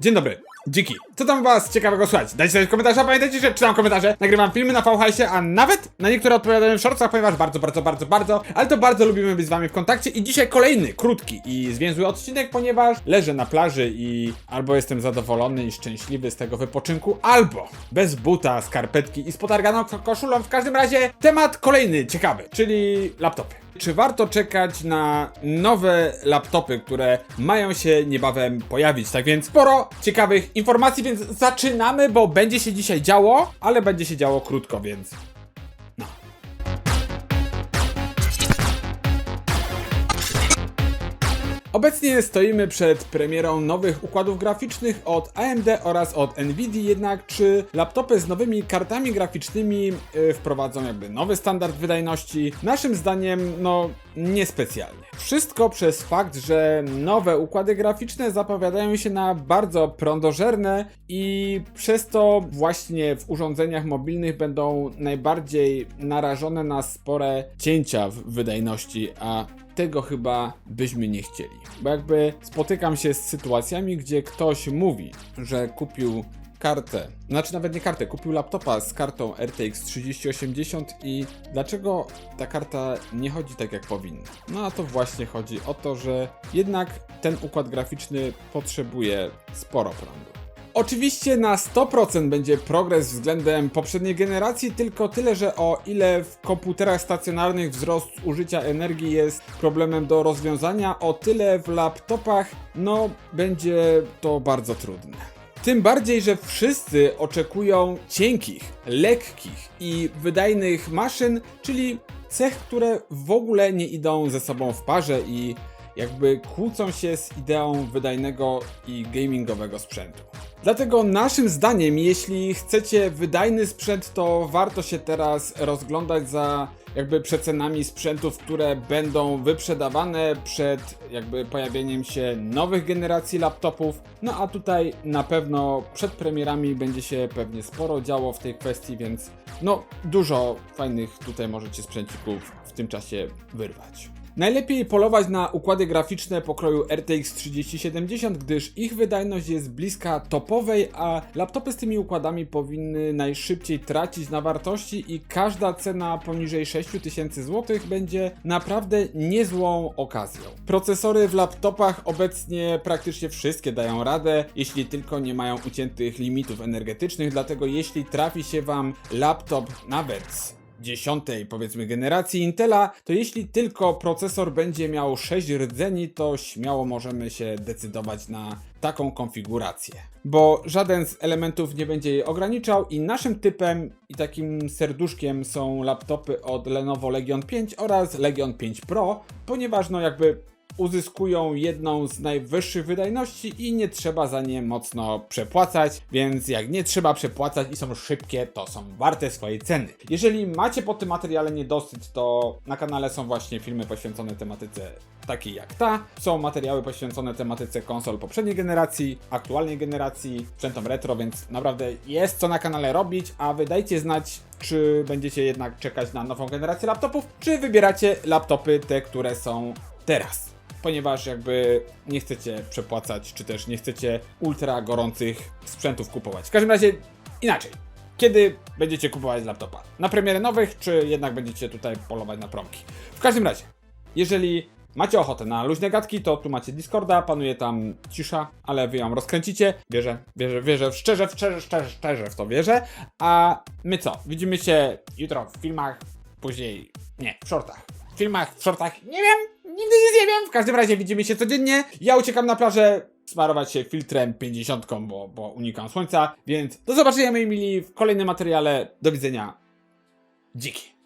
Dzień dobry, dziki. Co tam was ciekawego słuchać? Dajcie sobie komentarze, pamiętajcie, że czytam komentarze, nagrywam filmy na VHS-ie, a nawet na niektóre odpowiadałem w shortsach, ponieważ bardzo, bardzo, bardzo, bardzo, ale to bardzo lubimy być z wami w kontakcie i dzisiaj kolejny, krótki i zwięzły odcinek, ponieważ leżę na plaży i albo jestem zadowolony i szczęśliwy z tego wypoczynku, albo bez buta, skarpetki i z potarganą ko- koszulą. W każdym razie temat kolejny, ciekawy, czyli laptopy. Czy warto czekać na nowe laptopy, które mają się niebawem pojawić? Tak więc sporo ciekawych informacji, więc zaczynamy, bo będzie się dzisiaj działo, ale będzie się działo krótko, więc no. Obecnie stoimy przed premierą nowych układów graficznych od AMD oraz od Nvidia, jednak czy laptopy z nowymi kartami graficznymi y, wprowadzą jakby nowy standard wydajności? Naszym zdaniem, no niespecjalnie. Wszystko przez fakt, że nowe układy graficzne zapowiadają się na bardzo prądożerne i przez to właśnie w urządzeniach mobilnych będą najbardziej narażone na spore cięcia w wydajności, a tego chyba byśmy nie chcieli. Bo jakby spotykam się z sytuacjami, gdzie ktoś mówi, że kupił kartę, znaczy nawet nie kartę, kupił laptopa z kartą RTX 3080 i dlaczego ta karta nie chodzi tak jak powinna? No a to właśnie chodzi o to, że jednak ten układ graficzny potrzebuje sporo prądu. Oczywiście na 100% będzie progres względem poprzedniej generacji, tylko tyle, że o ile w komputerach stacjonarnych wzrost użycia energii jest problemem do rozwiązania, o tyle w laptopach no będzie to bardzo trudne. Tym bardziej, że wszyscy oczekują cienkich, lekkich i wydajnych maszyn, czyli cech, które w ogóle nie idą ze sobą w parze i jakby kłócą się z ideą wydajnego i gamingowego sprzętu. Dlatego naszym zdaniem, jeśli chcecie wydajny sprzęt, to warto się teraz rozglądać za jakby przecenami sprzętów, które będą wyprzedawane przed jakby pojawieniem się nowych generacji laptopów. No a tutaj na pewno przed premierami będzie się pewnie sporo działo w tej kwestii, więc no dużo fajnych tutaj możecie sprzęcików w tym czasie wyrwać. Najlepiej polować na układy graficzne pokroju RTX 3070, gdyż ich wydajność jest bliska topowej, a laptopy z tymi układami powinny najszybciej tracić na wartości i każda cena poniżej 6000 zł będzie naprawdę niezłą okazją. Procesory w laptopach obecnie praktycznie wszystkie dają radę, jeśli tylko nie mają uciętych limitów energetycznych, dlatego jeśli trafi się Wam laptop nawet dziesiątej powiedzmy generacji Intela, to jeśli tylko procesor będzie miał 6 rdzeni, to śmiało możemy się decydować na taką konfigurację. Bo żaden z elementów nie będzie jej ograniczał i naszym typem i takim serduszkiem są laptopy od Lenovo Legion 5 oraz Legion 5 Pro, ponieważ no jakby uzyskują jedną z najwyższych wydajności i nie trzeba za nie mocno przepłacać, więc jak nie trzeba przepłacać i są szybkie, to są warte swojej ceny. Jeżeli macie po tym materiale niedosyt, to na kanale są właśnie filmy poświęcone tematyce takiej jak ta. Są materiały poświęcone tematyce konsol poprzedniej generacji, aktualnej generacji, sprzętom retro, więc naprawdę jest co na kanale robić, a wy dajcie znać, czy będziecie jednak czekać na nową generację laptopów, czy wybieracie laptopy te, które są teraz ponieważ jakby nie chcecie przepłacać, czy też nie chcecie ultra gorących sprzętów kupować. W każdym razie inaczej. Kiedy będziecie kupować laptopa? Na premiery nowych, czy jednak będziecie tutaj polować na promki? W każdym razie, jeżeli macie ochotę na luźne gadki, to tu macie Discorda, panuje tam cisza, ale wy ją rozkręcicie. Wierzę, wierzę, wierzę, szczerze, szczerze, szczerze, szczerze w to wierzę. A my co? Widzimy się jutro w filmach, później, nie, w shortach. W filmach, w shortach, nie wiem, nigdy nie wiem. W każdym razie widzimy się codziennie. Ja uciekam na plażę smarować się filtrem 50, bo, bo unikam słońca. Więc do zobaczenia moi mili w kolejnym materiale. Do widzenia. Dziki.